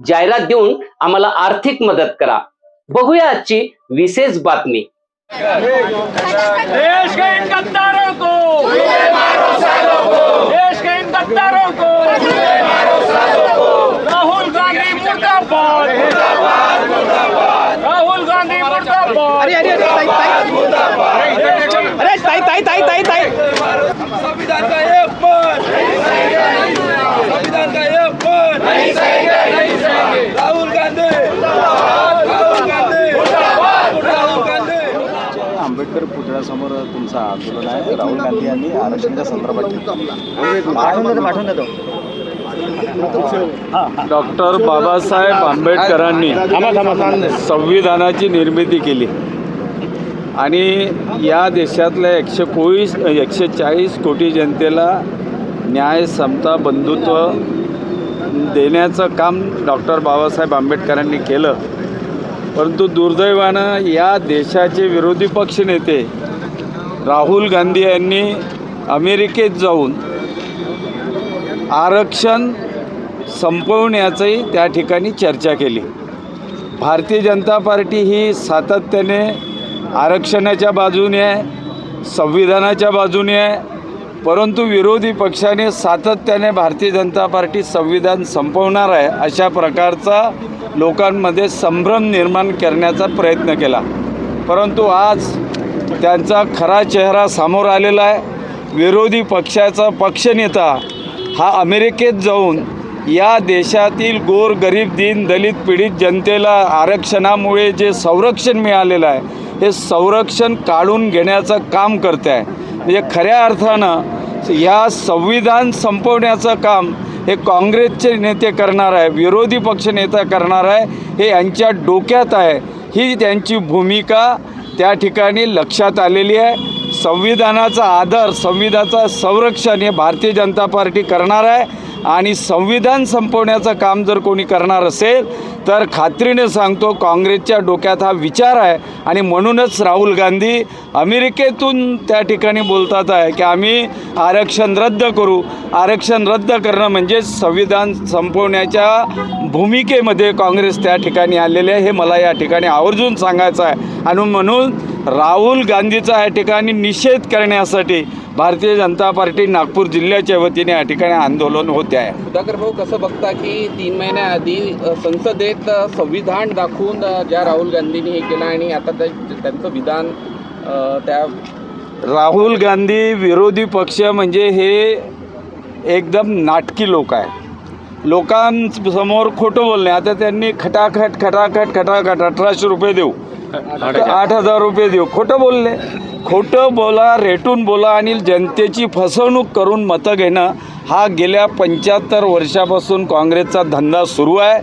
जाहिरात देऊन आम्हाला आर्थिक मदत करा. बघूया आजची विशेष बातमी. देश के इन गद्दारों को! देश के इन गद्दारों को! राहुल गांधी मुर्दाबाद! राहुल गांधी मुर्दाबाद! अरे अरे अरे ताई ताई। ताई ताई ताई ताई संविधान का एक पद संविधान का एक पद राहुल गांधी राहुल गांधी राहुल गांधी आंबेडकर तुमचं आंदोलन आहे. राहुल गांधी यांनी आरक्षणाच्या संदर्भात पाठवून देतो पाठवून देतो. डॉक्टर बाबासाहेब आंबेडकरांनी संविधानाची निर्मिती केली. आणि या देशातल्या एकशे कोळीस एकशे चाळीस कोटी जनतेला न्याय समता बंधुत्व देण्याचं काम डॉक्टर बाबासाहेब आंबेडकरांनी केलं. परंतु दुर्दैवानं या देशाचे विरोधी पक्षनेते राहुल गांधी यांनी अमेरिकेत जाऊन आरक्षण संपवण्याचंही त्या ठिकाणी चर्चा केली. भारतीय जनता पार्टी ही सातत्याने आरक्षणाच्या बाजूने आहे संविधानाच्या बाजूने आहे परंतु विरोधी पक्षाने सातत्याने भारतीय जनता पार्टी संविधान संपवणार आहे अशा प्रकारचा लोकांमध्ये संभ्रम निर्माण करण्याचा प्रयत्न केला. परंतु आज त्यांचा खरा चेहरा समोर आलेला आहे. विरोधी पक्षाचा पक्षनेता हा अमेरिकेत जाऊन या देशातील गोर गरीब दीन दलित पीडित जनतेला आरक्षणामुळे जे संरक्षण मिळालेलं आहे हे संरक्षण काढून घेण्याचं काम करते आहे म्हणजे खऱ्या अर्थानं या संविधान संपवण्याचं काम हे काँग्रेसचे नेते करणार आहे विरोधी पक्षनेता करणार आहे हे यांच्या डोक्यात आहे. ही त्यांची भूमिका त्या ठिकाणी लक्षात आलेली आहे. संविधानाचा आदर संविधानाचं संरक्षण हे भारतीय जनता पार्टी करणार आहे. आणि संविधान संपवण्याचं काम जर कोणी करणार असेल तर खात्रीने सांगतो काँग्रेसच्या डोक्यात हा विचार आहे आणि म्हणूनच राहुल गांधी अमेरिकेतून त्या ठिकाणी बोलतात आहे की आम्ही आरक्षण रद्द करू. आरक्षण रद्द करणं म्हणजे संविधान संपवण्याच्या भूमिकेमध्ये काँग्रेस त्या ठिकाणी आलेले आहे. हे मला या ठिकाणी आवर्जून सांगायचं आहे. आणि म्हणून राहुल गांधीचा या ठिकाणी निषेध करण्यासाठी भारतीय जनता पार्टी नागपूर जिल्ह्याच्या वतीने या ठिकाणी आंदोलन होते आहे. सुधाकर भाऊ कसं बघता की तीन महिन्याआधी संसदे अ, संविधान दाखवून ज्या राहुल गांधींनी हे केलं आणि आता त्या त्यांचं विधान त्या राहुल गांधी विरोधी पक्ष म्हणजे हे एकदम नाटकी लोक आहे लोकांसमोर खोटं बोलणे. आता त्यांनी खटाखट खटाखट खटाखट अठराशे रुपये देऊ. आठ हजार रुपये देऊ. खोटं बोलले. खोटं बोला रेटून बोला आणि जनतेची फसवणूक करून मतं घेणं हा गेल्या पंच्याहत्तर वर्षापासून काँग्रेसचा धंदा सुरू आहे.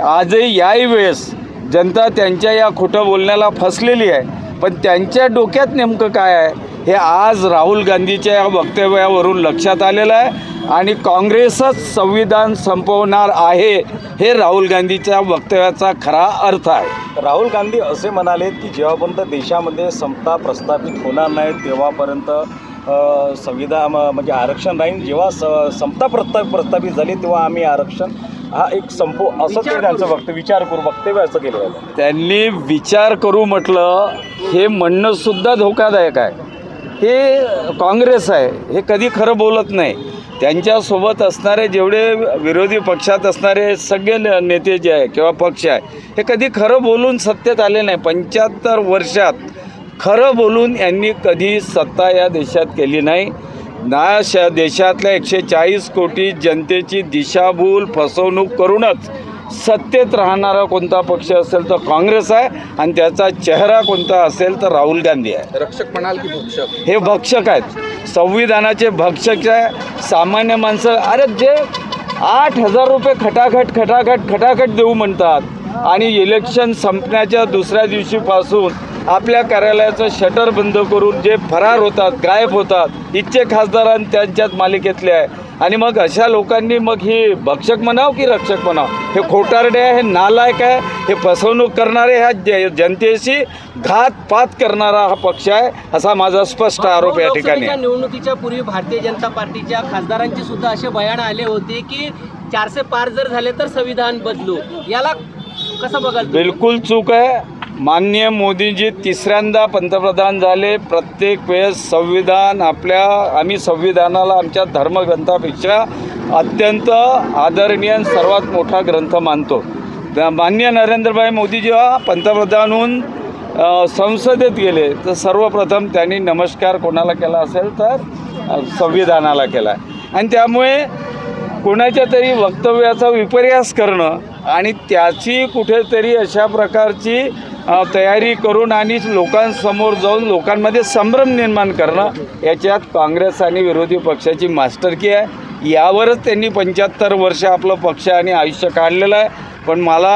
आजही याही वेळेस जनता त्यांच्या या खोटं बोलण्याला फसलेली आहे. पण त्यांच्या डोक्यात नेमकं काय आहे हे आज राहुल गांधीच्या या वक्तव्यावरून लक्षात आलेलं आहे आणि काँग्रेसच संविधान संपवणार आहे हे राहुल गांधीच्या वक्तव्याचा खरा अर्थ आहे. राहुल गांधी असे म्हणाले की जेव्हापर्यंत देशामध्ये समता प्रस्थापित होणार नाही तेव्हापर्यंत संविधान म्हणजे आरक्षण राहील. जेव्हा स समता प्रस्ता प्रस्थापित झाली तेव्हा आम्ही आरक्षण हा एक संपू असं ते त्यांचं वक्त विचार करू वक्तव्य असं केलं आहे त्यांनी विचार करू म्हटलं हे म्हणणं सुद्धा धोकादायक आहे. हे काँग्रेस आहे हे कधी खरं बोलत नाही. त्यांच्यासोबत असणारे जेवढे विरोधी पक्षात असणारे सगळे न- नेते जे आहे किंवा पक्ष आहे हे कधी खरं बोलून सत्तेत आले नाही. पंच्याहत्तर वर्षात खरं बोलून यांनी कधी सत्ता या देशात केली नाही. ना श देशातल्या एकशे चाळीस कोटी जनतेची दिशाभूल फसवणूक करूनच सत्तेत राहणारा कोणता पक्ष असेल तर काँग्रेस आहे आणि त्याचा चेहरा कोणता असेल तर राहुल गांधी आहे. रक्षक म्हणाल की भक्षक? हे भक्षक आहेत. संविधानाचे भक्षक आहे. सामान्य माणसं अरे जे आठ हजार रुपये खटाखट खटाखट खटाखट देऊ म्हणतात आणि इलेक्शन संपण्याच्या दुसऱ्या दिवशीपासून आपल्या कार्यालयाचं शटर बंद करून जे फरार होतात गायब होतात इच्छे खासदारां त्यांच्याच मालिकेतले आहे. आणि मग अशा लोकांनी मग ही भक्षक म्हणाव की रक्षक म्हणाव? हे खोटारडे आहे हे नालायक आहे हे फसवणूक करणारे ह्या जनतेशी घातपात करणारा हा पक्ष आहे असा माझा स्पष्ट आरोप या ठिकाणी निवडणुकीच्या पूर्वी भारतीय जनता पार्टीच्या खासदारांची सुद्धा असे बयान आले होते की चारशे पार जर झाले तर संविधान बदलू. याला कसं बघाल तुम्ही? बिलकुल चूक आहे. माननीय मोदीजी तिसऱ्यांदा पंतप्रधान झाले. प्रत्येक वेळेस संविधान आपल्या आम्ही संविधानाला आमच्या धर्मग्रंथापेक्षा अत्यंत आदरणीय सर्वात मोठा ग्रंथ मानतो. त्या माननीय नरेंद्रभाई मोदी जेव्हा पंतप्रधान होऊन संसदेत गेले. तर सर्वप्रथम त्यांनी नमस्कार कोणाला केला असेल तर संविधानाला केला. आणि त्यामुळे कोणाच्या तरी वक्तव्याचा विपर्यास करणं आणि त्याची कुठेतरी अशा प्रकारची तयारी करून आणि लोकांसमोर जाऊन लोकांमध्ये संभ्रम निर्माण करणं याच्यात काँग्रेस आणि विरोधी पक्षाची मास्टरकी आहे. यावरच त्यांनी पंच्याहत्तर वर्ष आपलं पक्ष आणि आयुष्य काढलेलं आहे. पण मला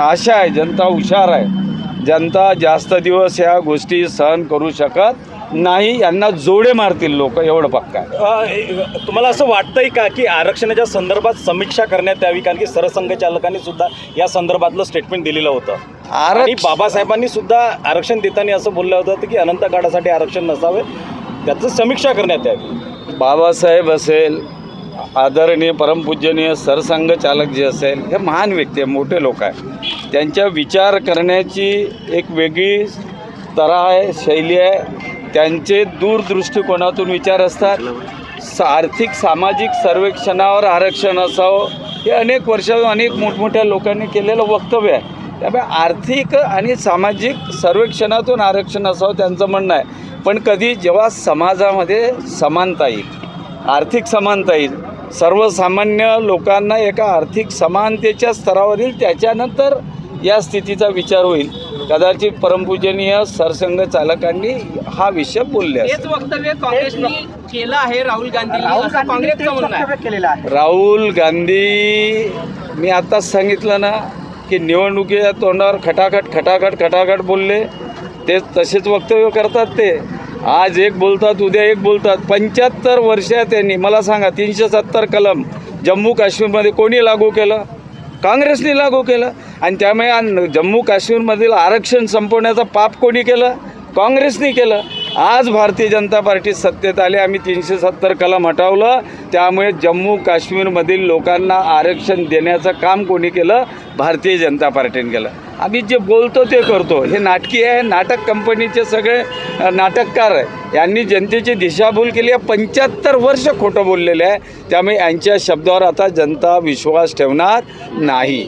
आशा आहे जनता हुशार आहे. जनता जास्त दिवस ह्या गोष्टी सहन करू शकत नाही यांना जोडे मारतील लोक एवढं पक्का आहे. अ, तुम्हाला असं वाटतंय का की आरक्षणाच्या संदर्भात समीक्षा करण्यात यावी? कारण की सरसंघचालकांनी सुद्धा या संदर्भातलं स्टेटमेंट दिलेलं होतं. आणि आरक्ष बाबासाहेबांनी सुद्धा आरक्षण देताना असं बोललं होतं की अनंत काळासाठी आरक्षण नसावे त्याचं समीक्षा करण्यात यावी. बाबासाहेब असेल आदरणीय परमपूजनीय सरसंघ चालक जे असेल हे महान व्यक्ती आहे मोठे लोक आहे. त्यांच्या विचार करण्याची एक वेगळी तरा आहे शैली आहे. त्यांचे दूरदृष्टिकोनातून विचार असतात. स आर्थिक सामाजिक सर्वेक्षणावर आरक्षण असावं. हे अनेक वर्ष अनेक मोठमोठ्या लोकांनी केलेलं वक्तव्य आहे. त्यामुळे आर्थिक आणि सामाजिक सर्वेक्षणातून आरक्षण असावं त्यांचं म्हणणं आहे. पण कधी जेव्हा समाजामध्ये समानता येईल आर्थिक समानता येईल सर्वसामान्य लोकांना एका आर्थिक समानतेच्या स्तरावर येईल त्याच्यानंतर या स्थितीचा विचार होईल. कदाचित परमपूजनीय सरसंघ चालकांनी हा विषय बोलले असेल. हेच वक्तव्य. काँग्रेसने केलं आहे राहुल गांधींनी असं काँग्रेसचं म्हणणं आहे. केलेला आहे. राहुल गांधी मी आत्ताच सांगितलं ना की निवडणुकीच्या तोंडावर खटाखट खटाखट खटाखट बोलले. ते तसेच वक्तव्य करतात ते. आज एक बोलतात उद्या एक बोलतात. पंच्याहत्तर वर्ष त्यांनी मला सांगा तीनशे सत्तर कलम जम्मू काश्मीरमध्ये कोणी लागू केलं? काँग्रेसने लागू केलं? आणि त्यामुळे जम्मू काश्मीरमधील आरक्षण संपवण्याचं पाप कोणी केलं? काँग्रेसने केलं. आज भारतीय जनता पार्टी सत्तेत आली आम्ही तीनशे सत्तर कलम हटवलं. त्यामुळे जम्मू काश्मीरमधील लोकांना आरक्षण देण्याचं काम कोणी केलं? भारतीय जनता पार्टीने केलं. आम्ही जे बोलतो ते करतो. हे नाटकी आहे नाटक कंपनीचे सगळे नाटककार आहे. यांनी जनतेची दिशाभूल केली आहे. पंच्याहत्तर वर्ष खोटं बोललेले आहे. त्यामुळे यांच्या शब्दावर आता जनता विश्वास ठेवणार नाही.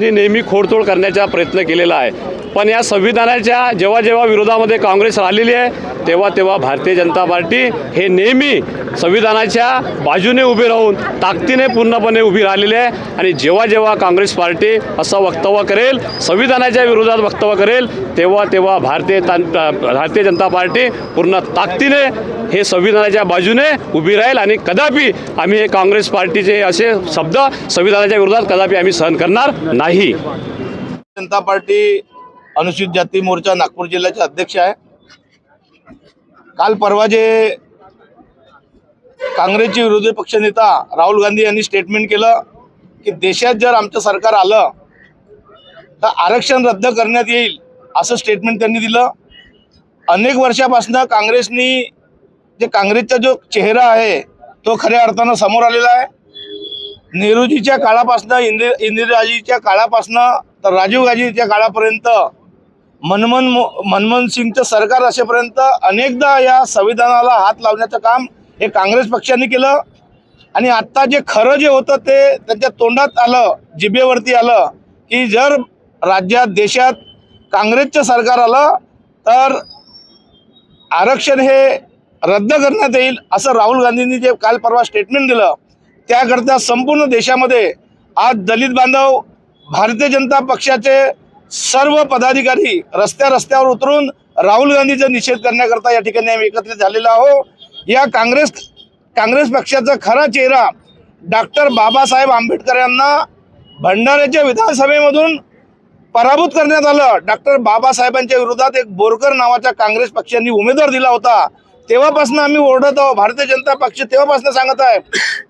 नेहमी खोडतोड करण्याचा प्रयत्न केलेला आहे. पण या संविधानाच्या जेव्हा जेव्हा विरोधामध्ये काँग्रेस आलेली आहे तेव्हा तेव्हा भारतीय जनता पार्टी हे नेहमी संविधानाच्या बाजूने उभी राहून ताकदीने पूर्णपणे उभी राहिलेली आहे आणि जेव्हा जेव्हा काँग्रेस पार्टी असं वक्तव्य करेल संविधानाच्या विरोधात वक्तव्य करेल तेव्हा तेव्हा भारतीय तां- भारतीय जनता पार्टी पूर्ण ताकदीने हे संविधानाच्या बाजूने उभी राहील आणि कदापि आम्ही हे काँग्रेस पार्टीचे असे शब्द संविधानाच्या विरोधात कदापि आम्ही सहन करणार नाही. जनता पार्टी अनुसूचित जाती मोर्चा नागपूर जिल्ह्याचे अध्यक्ष आहे. काल परवा जे काँग्रेसचे विरोधी पक्षनेता राहुल गांधी यांनी स्टेटमेंट केलं की देशात जर आमचं सरकार आलं तर आरक्षण रद्द करण्यात येईल असं स्टेटमेंट त्यांनी दिलं. अनेक वर्षापासून काँग्रेसनी जे काँग्रेसचा जो चेहरा आहे तो खऱ्या अर्थानं समोर आलेला आहे. नेहरूजीच्या काळापासनं इंदिरा इंदिराजीच्या काळापासनं तर राजीव गांधीच्या काळापर्यंत मनमोहन मो- मनमोहन सिंगचं सरकार असेपर्यंत अनेकदा या संविधानाला हात लावण्याचं काम हे काँग्रेस पक्षाने केलं. आणि आत्ता जे खरं जे होतं ते त्यांच्या तोंडात आलं जिभेवरती आलं की जर राज्यात देशात काँग्रेसचं सरकार आलं तर आरक्षण हे रद्द करण्यात येईल असं राहुल गांधींनी जे काल परवा स्टेटमेंट दिलं त्याकरता संपूर्ण देशामध्ये आज दलित बांधव भारतीय जनता पक्षाचे सर्व पदाधिकारी रस्त्या रस्त्यावर उतरून राहुल गांधीचा निषेध करण्याकरता या ठिकाणी आम्ही एकत्रित झालेलो आहो या काँग्रेस काँग्रेस पक्षाचा खरा चेहरा डॉक्टर बाबासाहेब आंबेडकर यांना भंडाऱ्याच्या विधानसभेमधून पराभूत करण्यात आलं. डॉक्टर बाबासाहेबांच्या विरोधात एक बोरकर नावाच्या काँग्रेस पक्षांनी उमेदवार दिला होता. तेव्हापासून आम्ही ओरडत आहोत भारतीय जनता पक्ष तेव्हापासून सांगत आहे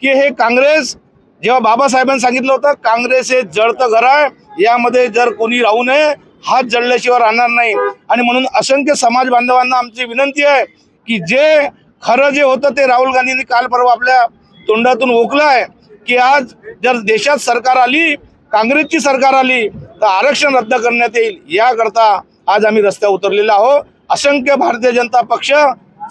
की हे काँग्रेस जेव्हा बाबासाहेबांनी सांगितलं होतं काँग्रेस हे जळतं घर आहे यामध्ये जर कोणी राहू नये हात जळल्याशिवाय राहणार नाही. आणि म्हणून असंख्य समाज बांधवांना आमची विनंती आहे की जे खरं जे होतं ते राहुल गांधींनी काल परवा आपल्या तोंडातून ओकलं आहे की आज जर देशात सरकार आली काँग्रेसची सरकार आली तर आरक्षण रद्द करण्यात येईल. याकरता आज आम्ही रस्त्यावर उतरलेलो आहोत. असंख्य भारतीय जनता पक्ष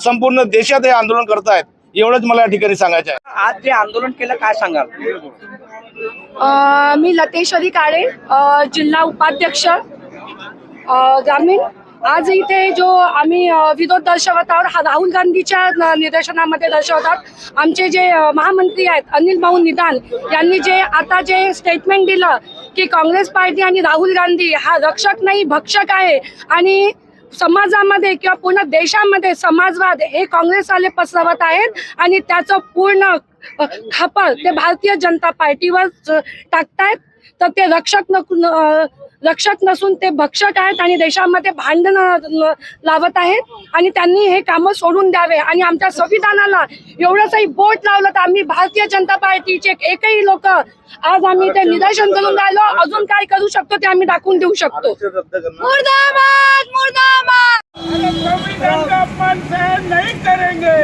संपूर्ण देशात हे आंदोलन करतायत. एवढंच मला या ठिकाणी सांगायचं आहे. आज जे आंदोलन केलं काय सांगाल? अ, मी लतेश्वरी काळे जिल्हा उपाध्यक्ष ग्रामीण आज इथे जो आम्ही विरोध दर्शवत आहोत हा राहुल गांधीच्या निदर्शनामध्ये दर्शवत आहोत. आमचे जे महामंत्री आहेत अनिल भाऊ निदान यांनी जे आता जे स्टेटमेंट दिलं की काँग्रेस पार्टी आणि राहुल गांधी हा रक्षक नाही भक्षक आहे. आणि समाजामध्ये किंवा पूर्ण देशामध्ये समाजवाद हे काँग्रेसवाले पसरवत आहेत आणि त्याचं पूर्ण अ, खापर ते भारतीय जनता पार्टीवर टाकतायत. तर ते रक्षक न रक्षक नसून ते भक्षक आहेत आणि देशामध्ये भांडण लावत आहेत. आणि त्यांनी हे कामं सोडून द्यावे. आणि आमच्या संविधानाला एवढंसही बोट लावलं तर आम्ही भारतीय जनता पार्टीचे एकही लोक आज आम्ही ते निदर्शन करून राहिलो. अजून काय करू शकतो ते आम्ही दाखवून देऊ शकतो. मुर्दाबाद मुर्दाबाद! संविधान का अपमान सहन नहीं करेंगे.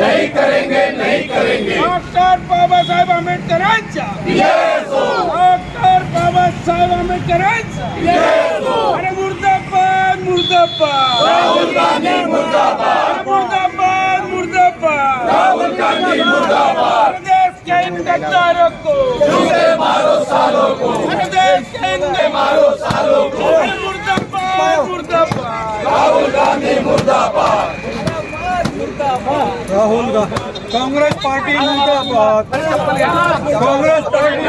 नहीं करेंगे नहीं करेंगे. के। गद्दारों को मारो सालों को। देश के इन मारो सालों को। मुर्दाबाद मुर्दाबाद। राहुल गांधी मुर्दाबाद। राहुल कांग्रेस पार्टी मुर्दाबाद। कांग्रेस पार्टी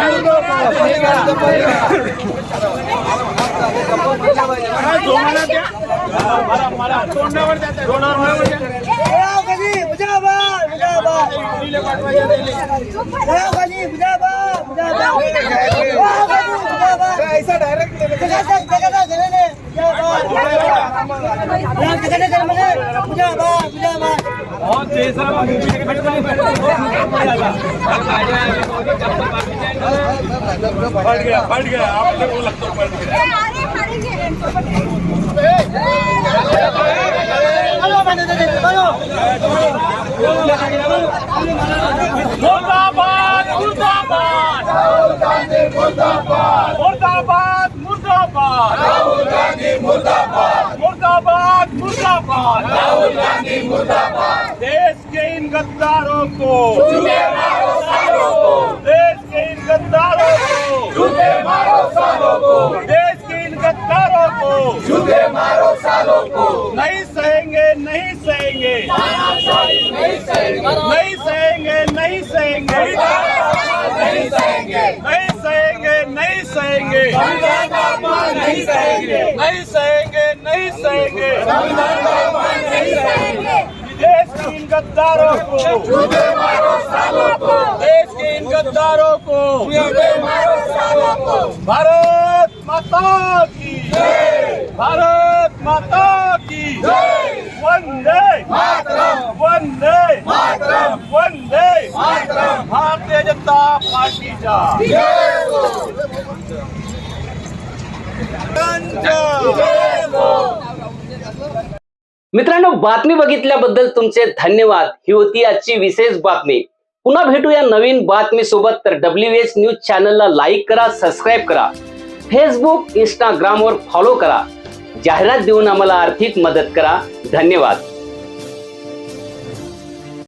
फट गया फट गया आपने वो लगता है फट गया मुर्दाबाद मुर्दाबाद। राहुल गांधी मुर्दाबाद मुर्दाबाद। मुर्दाबाद राहुल गांधी मुर्दाबाद। मुर्दाबाद मुर्दाबाद राहुल गांधी मुर्दाबाद देश के इन गद्दारों को। मारो सालों को देश के इन गद्दारों को। झूठे मारो सालों को देश के इन गद्दारों को। मारो सालों को। नहीं नहीं सहेंगे। नहीं सहेंगे नहीं सहेंगे। नहीं सहेंगे नहीं सहेंगे। नहीं सहेंगे नहीं सहेंगे। नहीं सहेंगे नहीं सहेंगे देश के इन गद्दारों को। देश के इन गद्दारों को। भारत माता की। भारत माता की। वंदे वंदे वंदे भारतीय जनता पार्टीच्या. मित्रांनो बातमी बघितल्याबद्दल तुमचे धन्यवाद. ही होती आजची विशेष बातमी. पुन्हा भेटूया नवीन बातमी सोबत तर डब्ल्यू एच न्यूज चॅनलला लाईक करा सबस्क्राईब करा. फेसबुक इंस्टाग्रामवर फॉलो करा. जाहिरात देऊन आम्हाला आर्थिक मदत करा. धन्यवाद.